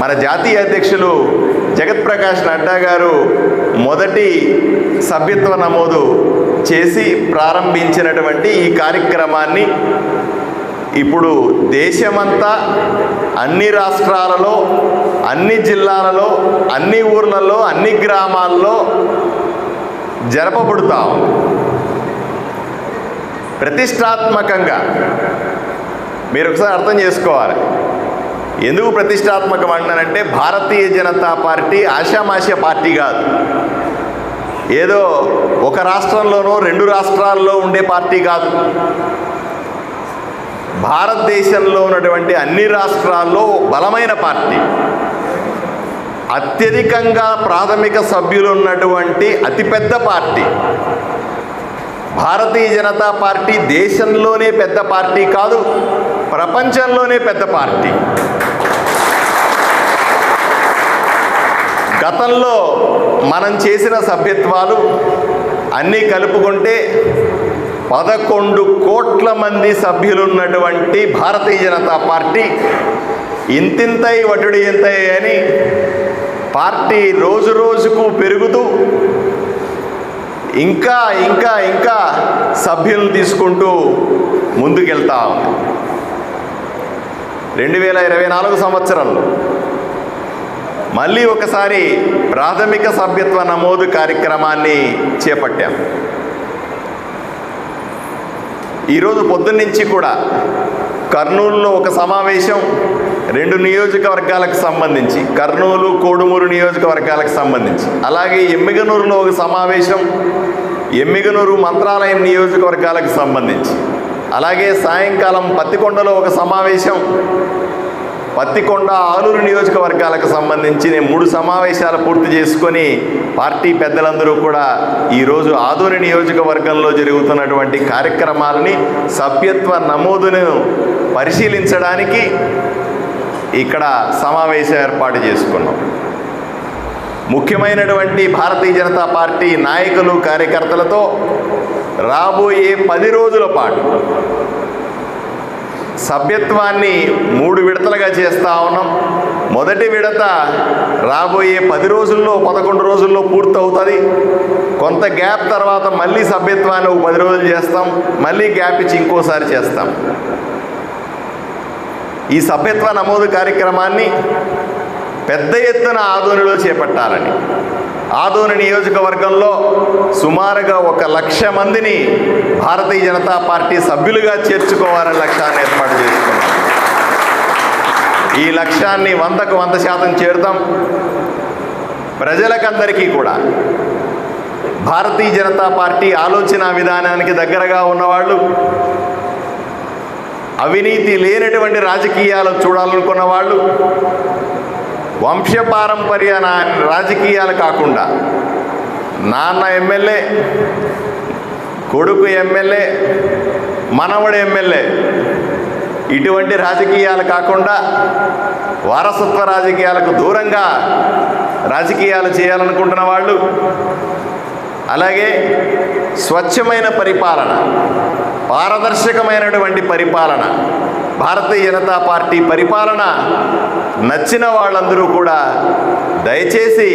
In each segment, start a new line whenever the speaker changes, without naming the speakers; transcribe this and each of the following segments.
మన జాతీయ అధ్యక్షులు జగత్ ప్రకాష్ నడ్డా గారు మొదటి సభ్యత్వ నమోదు చేసి ప్రారంభించినటువంటి ఈ కార్యక్రమాన్ని ఇప్పుడు దేశమంతా అన్ని రాష్ట్రాలలో అన్ని జిల్లాలలో అన్ని ఊర్లలో అన్ని గ్రామాల్లో జరపబడుతాం ఉంది. ప్రతిష్టాత్మకంగా మీరు ఒకసారి అర్థం చేసుకోవాలి. ఎందుకు ప్రతిష్టాత్మకం అంటానంటే భారతీయ జనతా పార్టీ ఆషామాష పార్టీ కాదు. ఏదో ఒక రాష్ట్రంలోనో రెండు రాష్ట్రాల్లో ఉండే పార్టీ కాదు. భారతదేశంలో ఉన్నటువంటి అన్ని రాష్ట్రాల్లో బలమైన పార్టీ. అత్యధికంగా ప్రాథమిక సభ్యులు ఉన్నటువంటి అతిపెద్ద పార్టీ. భారతీయ జనతా పార్టీ దేశంలోనే పెద్ద పార్టీ కాదు ప్రపంచంలోనే పెద్ద పార్టీ. గతంలో మనం చేసిన సభ్యత్వాలు అన్నీ కలుపుకుంటే పదకొండు కోట్ల మంది సభ్యులున్నటువంటి భారతీయ జనతా పార్టీ ఇంతింతై వటుడు ఇంతై అని పార్టీ రోజు రోజుకు పెరుగుతూ ఇంకా ఇంకా ఇంకా సభ్యులను తీసుకుంటూ ముందుకెళ్తా ఉంది. రెండు వేల ఇరవై నాలుగు సంవత్సరంలో మళ్ళీ ఒకసారి ప్రాథమిక సభ్యత్వ నమోదు కార్యక్రమాన్ని చేపట్టాం. ఈరోజు పొద్దున్నుంచి కూడా కర్నూలులో ఒక సమావేశం రెండు నియోజకవర్గాలకు సంబంధించి కర్నూలు కోడుమూరు నియోజకవర్గాలకు సంబంధించి. అలాగే ఎమ్మిగనూరులో ఒక సమావేశం ఎమ్మిగనూరు మంత్రాలయం నియోజకవర్గాలకు సంబంధించి. అలాగే సాయంకాలం పత్తికొండలో ఒక సమావేశం పత్తికొండ ఆలూరు నియోజకవర్గాలకు సంబంధించి నేను మూడు సమావేశాలు పూర్తి చేసుకొని పార్టీ పెద్దలందరూ కూడా ఈరోజు ఆదూరి నియోజకవర్గంలో జరుగుతున్నటువంటి కార్యక్రమాలని సభ్యత్వ నమోదును పరిశీలించడానికి ఇక్కడ సమావేశం ఏర్పాటు చేసుకున్నాం. ముఖ్యమైనటువంటి భారతీయ జనతా పార్టీ నాయకులు కార్యకర్తలతో రాబోయే పది రోజుల పాటు సభ్యత్వాన్ని మూడు విడతలుగా చేస్తా ఉన్నాం. మొదటి విడత రాబోయే పది రోజుల్లో పదకొండు రోజుల్లో పూర్తవుతుంది. కొంత గ్యాప్ తర్వాత మళ్ళీ సభ్యత్వాన్ని ఒక పది రోజులు చేస్తాం. మళ్ళీ గ్యాప్ ఇచ్చి ఇంకోసారి చేస్తాం. ఈ సభ్యత్వ నమోదు కార్యక్రమాన్ని పెద్ద ఎత్తున ఆదోనిలో చేపట్టాలని. ఆదోని నియోజకవర్గంలో సుమారుగా ఒక లక్ష మందిని భారతీయ జనతా పార్టీ సభ్యులుగా చేర్చుకోవాలని లక్ష్యాన్ని ఏర్పాటు చేసుకున్నాం. ఈ లక్ష్యాన్ని వందకు వంద శాతం చేరుతాం. ప్రజలకందరికీ కూడా. భారతీయ జనతా పార్టీ ఆలోచన విధానానికి దగ్గరగా ఉన్నవాళ్ళు అవినీతి లేనటువంటి రాజకీయాలు చూడాలనుకున్న వాళ్ళు వంశపారంపర్య నా రాజకీయాలు కాకుండా నాన్న ఎమ్మెల్యే కొడుకు ఎమ్మెల్యే మనవడు ఎమ్మెల్యే ఇటువంటి రాజకీయాలు కాకుండా వారసత్వ రాజకీయాలకు దూరంగా రాజకీయాలు చేయాలనుకుంటున్న వాళ్ళు అలాగే స్వచ్ఛమైన పరిపాలన పారదర్శకమైనటువంటి పరిపాలన భారతీయ జనతా పార్టీ పరిపాలన నచ్చిన వాళ్ళందరూ కూడా దయచేసి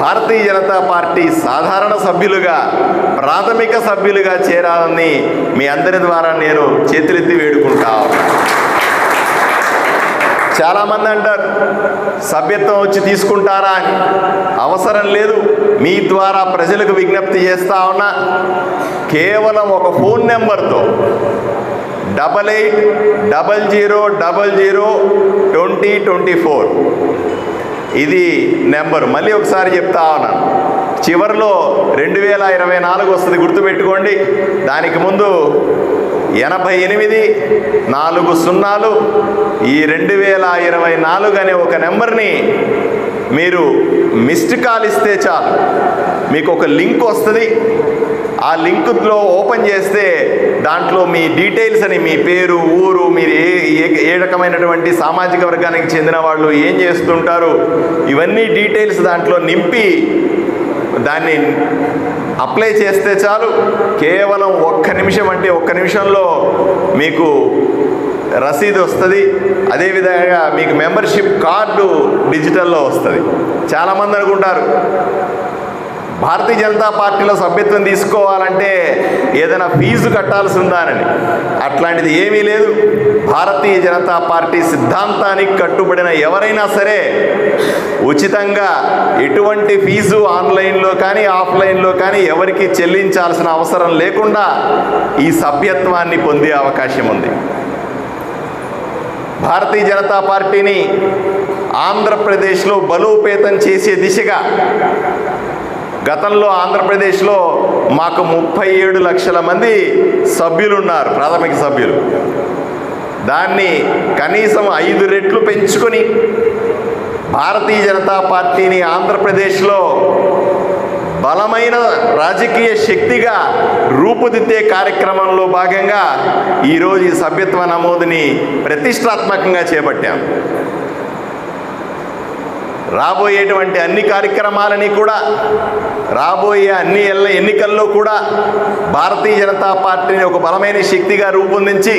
భారతీయ జనతా పార్టీ సాధారణ సభ్యులుగా ప్రాథమిక సభ్యులుగా చేరాలని మీ అందరి ద్వారా నేను చేతులెత్తి వేడుకుంటా ఉన్నాను. చాలామంది అంటారు సభ్యత్వం వచ్చి తీసుకుంటారా? అని అవసరం లేదు. మీ ద్వారా ప్రజలకు విజ్ఞప్తి చేస్తా ఉన్నా కేవలం ఒక ఫోన్ నెంబర్తో double eight double zero double zero twenty twenty four ఇది నెంబర్. మళ్ళీ ఒకసారి చెప్తా ఉన్నాను చివరిలో రెండు వేల ఇరవై నాలుగు వస్తుంది గుర్తుపెట్టుకోండి. దానికి ముందు ఎనభై ఎనిమిది నాలుగు సున్నాలు ఈ రెండు వేల ఇరవై నాలుగు అనే ఒక నెంబర్ని మీరు మిస్డ్ కాల్ ఇస్తే చాలు. మీకు ఒక లింక్ వస్తుంది. ఆ లింక్లో ఓపెన్ చేస్తే దాంట్లో మీ డీటెయిల్స్ అని మీ పేరు ఊరు మీరు ఏ ఏ ఏ రకమైనటువంటి సామాజిక వర్గానికి చెందిన వాళ్ళు ఏం చేస్తుంటారు ఇవన్నీ డీటెయిల్స్ దాంట్లో నింపి దాన్ని అప్లై చేస్తే చాలు. కేవలం ఒక్క నిమిషం అంటే ఒక్క నిమిషంలో మీకు రసీదు వస్తుంది. అదేవిధంగా మీకు మెంబర్షిప్ కార్డు డిజిటల్లో వస్తుంది. చాలామంది అనుకుంటారు భారతీయ జనతా పార్టీలో సభ్యత్వం తీసుకోవాలంటే ఏదైనా ఫీజు కట్టాల్సి ఉందానని అట్లాంటిది ఏమీ లేదు. భారతీయ జనతా పార్టీ సిద్ధాంతానికి కట్టుబడిన ఎవరైనా సరే ఉచితంగా ఎటువంటి ఫీజు ఆన్లైన్లో కానీ ఆఫ్లైన్లో కానీ ఎవరికి చెల్లించాల్సిన అవసరం లేకుండా ఈ సభ్యత్వాన్ని పొందే అవకాశం ఉంది. భారతీయ జనతా పార్టీని ఆంధ్రప్రదేశ్లో బలోపేతం చేసే దిశగా గతంలో ఆంధ్రప్రదేశ్లో మాకు ముప్పై ఏడు లక్షల మంది సభ్యులు ఉన్నారు ప్రాథమిక సభ్యులు. దాన్ని కనీసం ఐదు రెట్లు పెంచుకొని భారతీయ జనతా పార్టీని ఆంధ్రప్రదేశ్లో బలమైన రాజకీయ శక్తిగా రూపుదిద్దే కార్యక్రమంలో భాగంగా ఈరోజు ఈ సభ్యత్వ నమోదుని ప్రతిష్టాత్మకంగా చేపట్టాం. రాబోయేటువంటి అన్ని కార్యక్రమాలని కూడా రాబోయే అన్ని ఎల్ల ఎన్నికల్లో కూడా భారతీయ జనతా పార్టీని ఒక బలమైన శక్తిగా రూపొందించి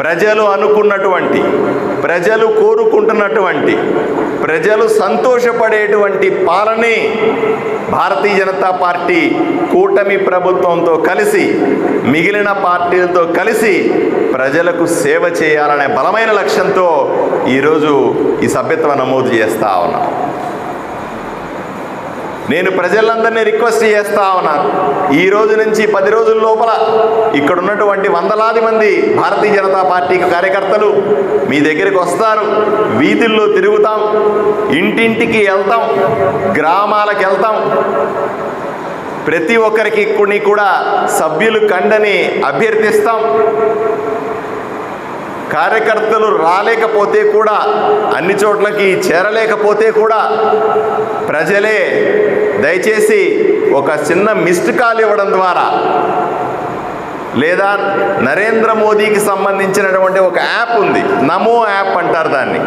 ప్రజలు అనుకున్నటువంటి ప్రజలు కోరుకుంటున్నటువంటి ప్రజలు సంతోషపడేటువంటి పాలనే భారతీయ జనతా పార్టీ కూటమి ప్రభుత్వంతో కలిసి మిగిలిన పార్టీలతో కలిసి ప్రజలకు సేవ చేయాలనే బలమైన లక్ష్యంతో ఈరోజు ఈ సభ్యత్వ నమోదు చేస్తా ఉన్నాం. నేను ప్రజలందరినీ రిక్వెస్ట్ చేస్తా ఉన్నాను. ఈ రోజు నుంచి పది రోజుల లోపల ఇక్కడ ఉన్నటువంటి వందలాది మంది భారతీయ జనతా పార్టీ కార్యకర్తలు మీ దగ్గరికి వస్తారు. వీధుల్లో తిరుగుతాం. ఇంటింటికి వెళ్తాం. గ్రామాలకు వెళ్తాం. ప్రతి ఒక్కరికి కొన్ని కూడా సభ్యులు కండని అభ్యర్థిస్తాం. కార్యకర్తలు రాలేకపోతే కూడా అన్ని చోట్లకి చేరలేకపోతే కూడా ప్రజలే దయచేసి ఒక చిన్న మిస్డ్ కాల్ ఇవ్వడం ద్వారా లేదా నరేంద్ర మోదీకి సంబంధించినటువంటి ఒక యాప్ ఉంది నమో యాప్ అంటారు దాన్ని.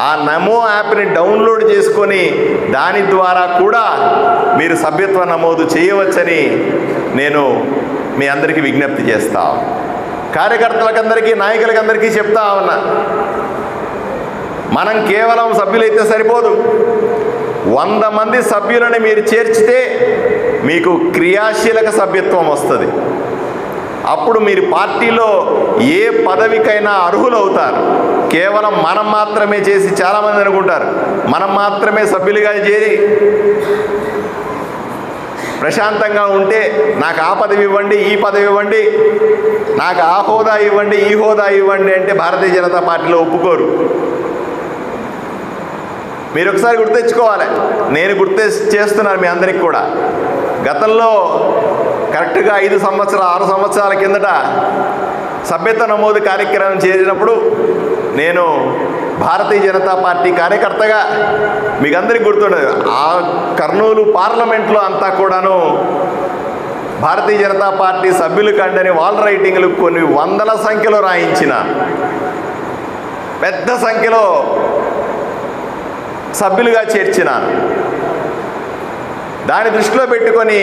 ఆ నమో యాప్ని డౌన్లోడ్ చేసుకొని దాని ద్వారా కూడా మీరు సభ్యత్వ నమోదు చేయవచ్చని నేను మీ అందరికీ విజ్ఞప్తి చేస్తాను కార్యకర్తలకందరికీ నాయకులకందరికీ చెప్తా ఉన్నా మనం కేవలం సభ్యులైతే సరిపోదు. వంద మంది సభ్యులని మీరు చేర్చితే మీకు క్రియాశీలక సభ్యత్వం వస్తుంది. అప్పుడు మీరు పార్టీలో ఏ పదవికైనా అర్హులవుతారు. కేవలం మనం మాత్రమే చేసి చాలామంది అనుకుంటారు. మనం మాత్రమే సభ్యులుగా చేరి ప్రశాంతంగా ఉంటే నాకు ఆ పదవి ఇవ్వండి ఈ పదవి ఇవ్వండి నాకు ఆ హోదా ఇవ్వండి ఈ హోదా ఇవ్వండి అంటే భారతీయ జనతా పార్టీలో ఒప్పుకోరు. మీరు ఒకసారి గుర్తెచ్చుకోవాలి. నేను గుర్తు చేస్తున్నాను మీ అందరికి కూడా. గతంలో కరెక్ట్గా ఐదు సంవత్సరాలు ఆరు సంవత్సరాల కిందట సభ్యత నమోదు కార్యక్రమం చేసినప్పుడు నేను భారతీయ జనతా పార్టీ కార్యకర్తగా మీకు అందరికీ గుర్తుండదు ఆ కర్నూలు పార్లమెంట్లో అంతా కూడాను భారతీయ జనతా పార్టీ సభ్యులు కండని వాల్ రైటింగ్లు కొన్ని వందల సంఖ్యలో రాయించిన పెద్ద సంఖ్యలో సభ్యులుగా చేర్చిన దాని దృష్టిలో పెట్టుకొని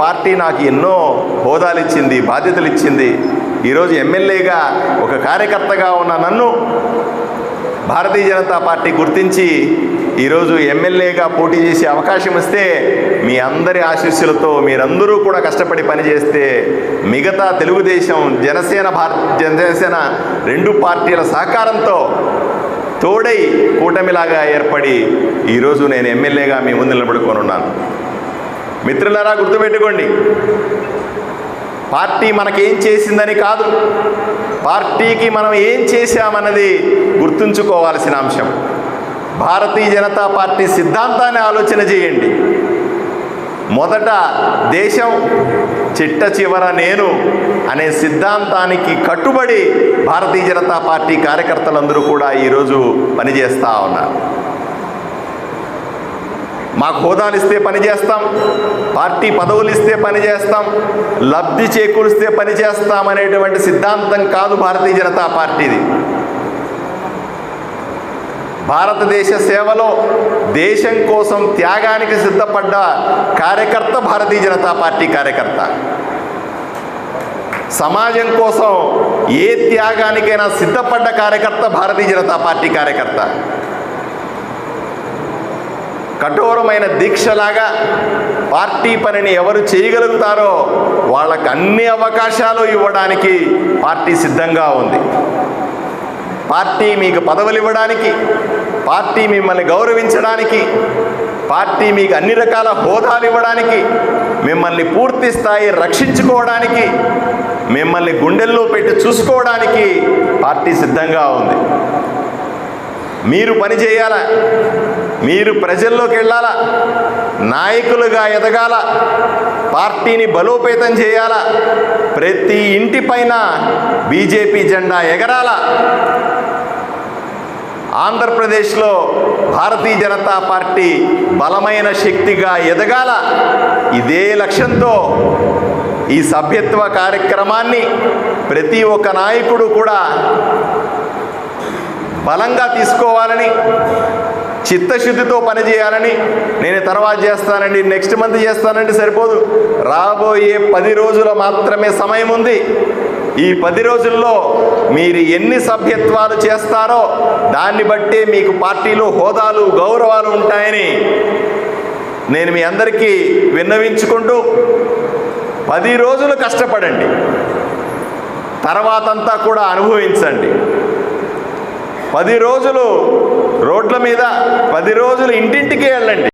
పార్టీ నాకు ఎన్నో హోదాలు ఇచ్చింది బాధ్యతలు ఇచ్చింది ఈరోజు ఎమ్మెల్యేగా ఒక కార్యకర్తగా ఉన్న నన్ను భారతీయ జనతా పార్టీ గుర్తించి ఈరోజు ఎమ్మెల్యేగా పోటీ చేసే అవకాశం ఇస్తే మీ అందరి ఆశీస్సులతో మీరందరూ కూడా కష్టపడి పనిచేస్తే మిగతా తెలుగుదేశం జనసేన భారత జనసేన రెండు పార్టీల సహకారంతో తోడై కూటమిలాగా ఏర్పడి ఈరోజు నేను ఎమ్మెల్యేగా మీ ముందు నిలబడుకొని ఉన్నాను మిత్రులారా గుర్తుపెట్టుకోండి. పార్టీ మనకేం చేసిందని కాదు. పార్టీకి మనం ఏం చేశామన్నది గుర్తుంచుకోవాల్సిన అంశం. భారతీయ జనతా పార్టీ సిద్ధాంతాన్ని ఆలోచన చేయండి. మొదట దేశం చిట్ట చివర నేను అనే సిద్ధాంతానికి కట్టుబడి భారతీయ జనతా పార్టీ కార్యకర్తలందరూ కూడా ఈరోజు పనిచేస్తూ ఉన్నారు. మాకు హోదాలు ఇస్తే పని చేస్తాం పార్టీ పదవులు ఇస్తే పని చేస్తాం లబ్ధి చేకూరిస్తే పనిచేస్తాం అనేటువంటి సిద్ధాంతం కాదు భారతీయ జనతా పార్టీది. భారతదేశ సేవలో దేశం కోసం త్యాగానికి సిద్ధపడ్డ కార్యకర్త భారతీయ జనతా పార్టీ కార్యకర్త. సమాజం కోసం ఏ త్యాగానికైనా సిద్ధపడ్డ కార్యకర్త భారతీయ జనతా పార్టీ కార్యకర్త. కఠోరమైన దీక్షలాగా పార్టీ పనిని ఎవరు చేయగలుగుతారో వాళ్ళకు అన్ని అవకాశాలు ఇవ్వడానికి పార్టీ సిద్ధంగా ఉంది. పార్టీ మీకు పదవులు ఇవ్వడానికి పార్టీ మిమ్మల్ని గౌరవించడానికి పార్టీ మీకు అన్ని రకాల హోదాలు ఇవ్వడానికి మిమ్మల్ని పూర్తి స్థాయి రక్షించుకోవడానికి మిమ్మల్ని గుండెల్లో పెట్టి చూసుకోవడానికి పార్టీ సిద్ధంగా ఉంది. మీరు పని చేయాలా? మీరు ప్రజల్లోకి వెళ్ళాలా? నాయకులుగా ఎదగాల? పార్టీని బలోపేతం చేయాలా? ప్రతి ఇంటి పైన బీజేపీ జెండా ఎగరాల? ఆంధ్రప్రదేశ్లో భారతీయ జనతా పార్టీ బలమైన శక్తిగా ఎదగాల? ఇదే లక్ష్యంతో ఈ సభ్యత్వ కార్యక్రమాన్ని ప్రతి ఒక్క నాయకుడు కూడా బలంగా తీసుకోవాలని చిత్తశుద్ధితో పనిచేయాలని నేను తర్వాత చేస్తానండి నెక్స్ట్ మంత్ చేస్తానండి సరిపోదు. రాబోయే పది రోజుల మాత్రమే సమయం ఉంది. ఈ పది రోజుల్లో మీరు ఎన్ని సభ్యత్వాలు చేస్తారో దాన్ని బట్టే మీకు పార్టీలో హోదాలు గౌరవాలు ఉంటాయని నేను మీ అందరికీ విన్నవించుకుంటూ పది రోజులు కష్టపడండి. తర్వాతంతా కూడా అనుభవించండి. పది రోజులు రోడ్ల మీద పది రోజులు ఇంటింటికి వెళ్ళండి.